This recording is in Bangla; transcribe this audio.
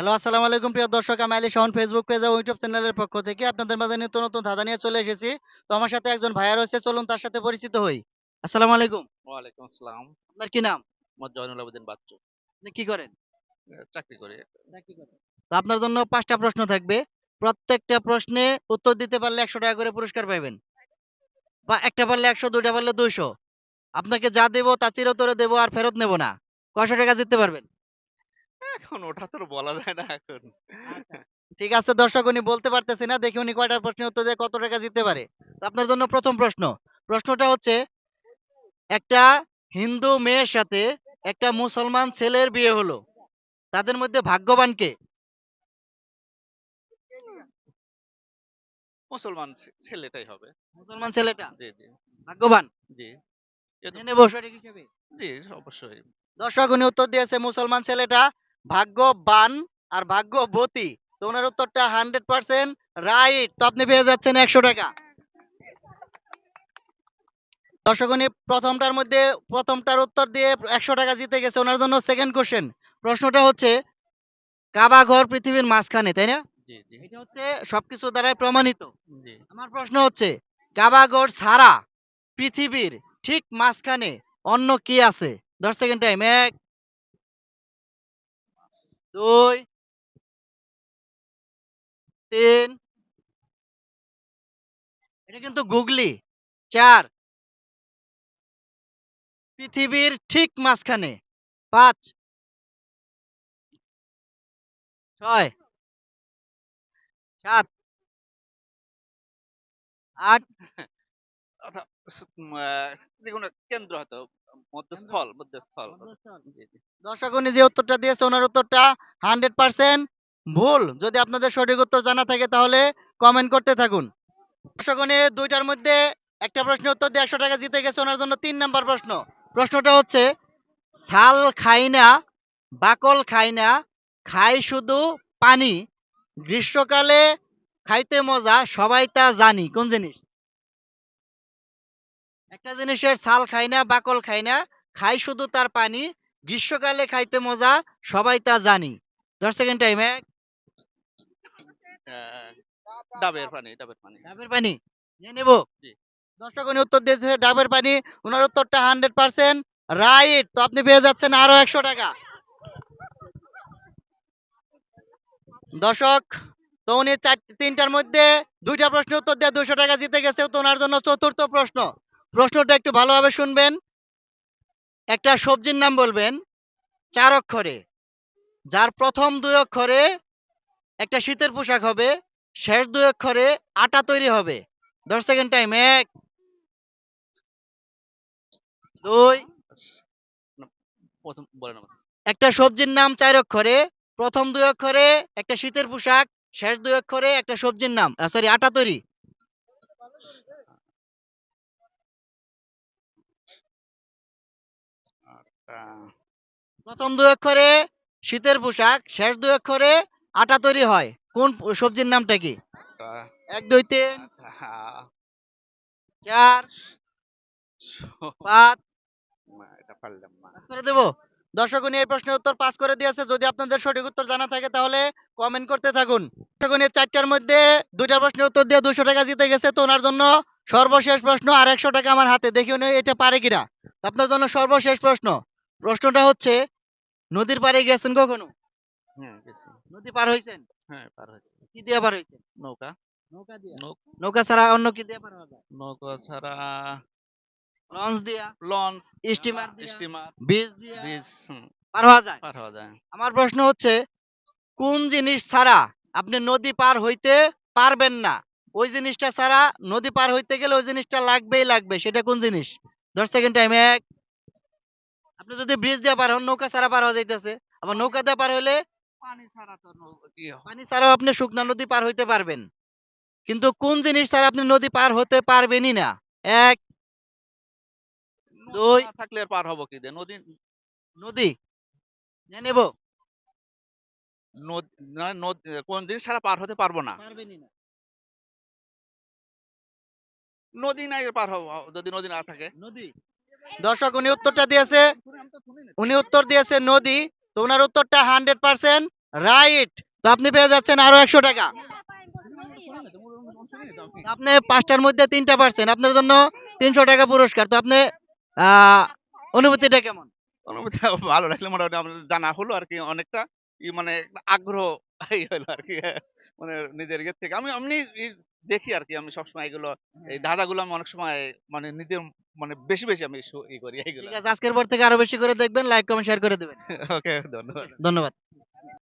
হ্যালো আসসালামু আলাইকুম প্রিয় দর্শক আমি আলী শাহন ফেসবুক পেজ ও ইউটিউব চ্যানেলের পক্ষ থেকে আপনাদের মাঝে নিত্য নতুন ধাঁধা নিয়ে চলে এসেছি। তো আমার সাথে একজন ভাইয়া রয়েছে চলুন তার সাথে পরিচিত হই। আসসালামু আলাইকুম। ওয়ালাইকুম আসসালাম। আপনার কি নাম? মোহাম্মদ জয়নুল আবেদিন বাচ্চু। আপনি কি করেন? চাকরি করি। তো আপনার জন্য পাঁচটা প্রশ্ন থাকবে। প্রত্যেকটা প্রশ্নে উত্তর দিতে পারলে একশো টাকা করে পুরস্কার পাবেন বা একটা পারলে একশো দুইটা পারলে দুইশো। আপনাকে যা দেবো তা চিরতরে দেবো আর ফেরত নেব না। কয়শো টাকা জিততে পারবেন? এখন ওটা তো বলা যায় না এখন। ঠিক আছে দর্শক উনি বলতে পারতেছি না দেখি উনি কয়টা প্রশ্নের উত্তর দিয়ে কত টাকা জিততে পারে। আপনার জন্য প্রথম প্রশ্ন। প্রশ্নটা হচ্ছে একটা হিন্দু মেয়ের সাথে একটা মুসলমান ছেলের বিয়ে হলো তাদের মধ্যে ভাগ্যবান কে? মুসলমান ছেলেটাই হবে। মুসলমান ছেলেটা? জি জি। ভাগ্যবান? জি। নেব সঠিক হিসেবে। জি অবশ্যই। দর্শক উনি উত্তর দিয়েছে মুসলমান ছেলেটা ভাগ্যবান আর ভাগ্যবতী। তো ওনার উত্তরটা হান্ড্রেড পার্সেন্ট রাইট তো আপনি পেয়ে যাচ্ছেন একশো টাকা। দর্শক উনি প্রথমটার মধ্যে প্রথমটার উত্তর দিয়ে একশো টাকা জিতে গেছে ওনার জন্য সেকেন্ড কোশ্চেন প্রশ্নটা হচ্ছে কাবা ঘর পৃথিবীর মাঝখানে তাই না? এটা হচ্ছে সবকিছু দ্বারাই প্রমাণিত। আমার প্রশ্ন হচ্ছে কাবাগর ছাড়া পৃথিবীর ঠিক মাঝখানে অন্য কি আছে? দশ সেকেন্ড টাইম এক দুই তিন। এটা কিন্তু গুগলি। চার। পৃথিবীর ঠিক মাঝখানে। পাঁচ। ছয়। সাত। আট। যেকোনো কেন্দ্র হয়তো মধ্যস্থল মধ্যস্থল দর্শক উনি যে উত্তরটা দিয়েছে ওনার উত্তরটা হান্ড্রেড পার্সেন্ট ভুল। যদি আপনাদের সঠিক উত্তর জানা থাকে তাহলে কমেন্ট করতে থাকুন। দর্শক উনি দুইটার মধ্যে একটা উত্তর দিয়ে একশো টাকা জিতে গেছে ওনার জন্য তিন নাম্বার প্রশ্ন। প্রশ্নটা হচ্ছে ছাল খাই না বাকল খাই না খাই শুধু পানি। গ্রীষ্মকালে খাইতে মজা সবাই তা জানি। কোন জিনিস? একটা জিনিসের ছাল খাই না বাকল খাই না খাই শুধু তার পানি গ্রীষ্মকালে খাইতে মজা সবাই তা জানি। দশ সেকেন্ড টাইম এক। ডাবের পানি ডাবের পানি। ডাবের পানি নিয়ে নেব। দর্শক উনি উত্তর দিয়েছে ডাবের পানি ওনার উত্তরটা হান্ড্রেড পার্সেন্ট রাইট তো আপনি পেয়ে যাচ্ছেন আরও একশো টাকা। দর্শক তো উনি চার তিনটার মধ্যে দুইটা প্রশ্নের উত্তর দিয়ে দুশো টাকা জিতে গেছে তো ওনার জন্য চতুর্থ প্রশ্ন। প্রশ্নটা একটু ভালোভাবে শুনবেন। একটা সবজির নাম বলবেন চার অক্ষরে। যার প্রথম দুই অক্ষরে একটা শীতের পোশাক হবে শেষ দুই অক্ষরে আটা তৈরি হবে। দশ সেকেন্ড টাইম এক দুই প্রথম বলেন একটা সবজির নাম চার অক্ষরে প্রথম দুই অক্ষরে একটা শীতের পোশাক শেষ দুই অক্ষরে একটা সবজির নাম সরি আটা তৈরি। প্রথম দুই অক্ষরে শীতের পোশাক শেষ দুই অক্ষরে আটা তৈরি হয়। কোন সবজির নামটা কি? এক দুই তিন। চার। পাঁচ। করে দেবো? দর্শক এই প্রশ্নের উত্তর পাস করে দিয়েছে। যদি আপনাদের সঠিক উত্তর জানা থাকে তাহলে কমেন্ট করতে থাকুন। দর্শক চারটার মধ্যে দুইটা প্রশ্নের উত্তর দিয়ে দুশো টাকা জিতে গেছে। তো ওনার জন্য সর্বশেষ প্রশ্ন আর একশো টাকা আমার হাতে। দেখি উনি এটা পারে কিনা। আপনার জন্য সর্বশেষ প্রশ্ন। প্রশ্নটা হচ্ছে নদীর পাড়ে গেছেন কখনো? হ্যাঁ গেছি। নদী পার হ্যাঁ পার কি দিয়ে পার নৌকা। নৌকা দিয়ে? নৌকা ছাড়া অন্য কি দিয়ে পার হওয়া যায় নৌকা ছাড়া লঞ্চ দিয়া? Launch steamer steamer. ব্রিজ দিয়া? ব্রিজ পার হওয়া যায়? পার হওয়া যায়। আমার প্রশ্ন হচ্ছে কোন জিনিস ছাড়া আপনি নদী পার হইতে পারবেন না? ওই জিনিসটা ছাড়া নদী পার হইতে গেলে ওই জিনিসটা লাগবেই লাগবে। সেটা কোন জিনিস? দশ সেকেন্ড টাইম এক আপনি যদি ব্রিজ দিয়ে পার হন নৌকা ছাড়া পার হওয়া যাইতেছে। আবার নৌকা দিয়ে পার হইলে পানি ছাড়া তো কি? পানি ছাড়াও আপনি শুকনা নদী পার হইতে পারবেন। কিন্তু কোন জিনিস ছাড়া আপনি নদী পার হতে পারবেনই না। এক দুই। থাকলে পার হব কি নদী নদী। নেব। কোন জিনিস ছাড়া পার হতে পারব না। পারবেনই না। নদী নাই পার হব যদি নদী না থাকে। নদী দর্শক, উনি উত্তরটা দিয়েছে, উনি উত্তর দিয়েছে নদী, তো ওনার উত্তরটা হান্ড্রেড পার্সেন্ট রাইট। তো আপনি পেয়ে যাচ্ছেন আরও একশো টাকা। আপনি পাঁচটার মধ্যে তিনটা পারছেন, আপনার জন্য তিনশো টাকা পুরস্কার। তো আপনি অনুভূতিটা কেমন? অনুভূতি ভালো লাগল মোটামুটি জানা হলো আর কি অনেকটা। মানে আগ্রহ এই হলো আর কি মানে নিজের ইয়ে থেকে। আমি আমি দেখি আর কি আমি সবসময় এগুলো এই ধাঁধাগুলো আমি অনেক সময় মানে নিজের মানে বেশি বেশি আমি ই করি এইগুলো ঠিক আছে আজকের পর থেকে আরও বেশি করে দেখবেন লাইক কমেন্ট শেয়ার করে দেবেন। ওকে ধন্যবাদ। ধন্যবাদ।